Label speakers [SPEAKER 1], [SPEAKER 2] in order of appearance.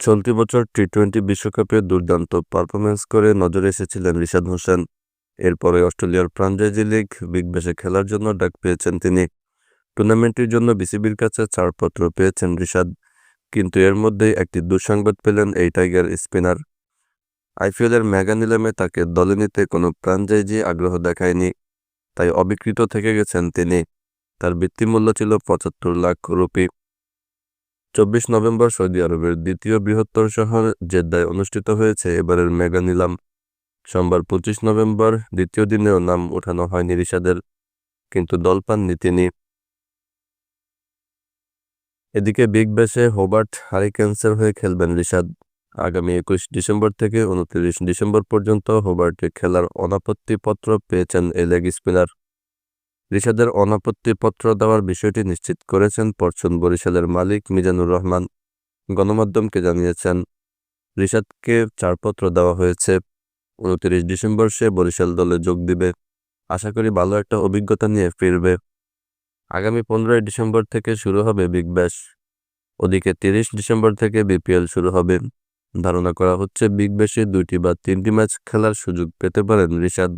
[SPEAKER 1] চলতি বছর T twenty বিশ্বকাপে দুর্দান্ত পারফরম্যান্স করে নজরে এসেছিলেন রিশাদ হোসেন। এরপরে অস্ট্রেলিয়ার ফ্রাঞ্চাইজি লিগ বিগ ব্যাশে খেলার জন্য ডাক পেয়েছেন তিনি। টুর্নামেন্টটির জন্য বিসিবির কাছে ছাড়পত্র পেয়েছেন রিশাদ, কিন্তু এর মধ্যেই একটি দুঃসংবাদ পেলেন এই টাইগার স্পিনার। আইপিএলের মেগা নিলামে তাকে দলে নিতে কোনো ফ্রাঞ্চাইজি আগ্রহ দেখায়নি, তাই অবিকৃত থেকে গেছেন তিনি। তার বৃত্তিমূল্য ছিল পঁচাত্তর লাখ রুপি। চব্বিশ নভেম্বর সৌদি আরবের দ্বিতীয় বৃহত্তর শহর জেদ্দায় অনুষ্ঠিত হয়েছে। এবারের মেগা নিলাম। সোমবার পঁচিশ নভেম্বর দ্বিতীয় দিনেও নাম ওঠানো হয়নি রিশাদের, কিন্তু দল পাননি তিনি। এদিকে বিগ ব্যাশে হোবার্ট হারিকেন্সের হয়ে খেলবেন রিশাদ। আগামী একুশ ডিসেম্বর থেকে উনত্রিশ ডিসেম্বর পর্যন্ত হোবার্টে খেলার অনাপত্তিপত্র পেয়েছেন এই লেগ স্পিনার। রিশাদের অনাপত্তিপত্র দেওয়ার বিষয়টি নিশ্চিত করেছেন পরচুন বরিশালের মালিক মিজানুর রহমান। গণমাধ্যমকে জানিয়েছেন, রিশাদকে ছাড়পত্র দেওয়া হয়েছে। উনত্রিশ ডিসেম্বর সে বরিশাল দলে যোগ দিবে। আশা করি ভালো একটা অভিজ্ঞতা নিয়ে ফিরবে। আগামী পনেরোই ডিসেম্বর থেকে শুরু হবে বিগ ব্যাশ। ওদিকে তিরিশ ডিসেম্বর থেকে বিপিএল শুরু হবে। ধারণা করা হচ্ছে বিগ ব্যাশে দুইটি বা তিনটি ম্যাচ খেলার সুযোগ পেতে পারেন রিশাদ।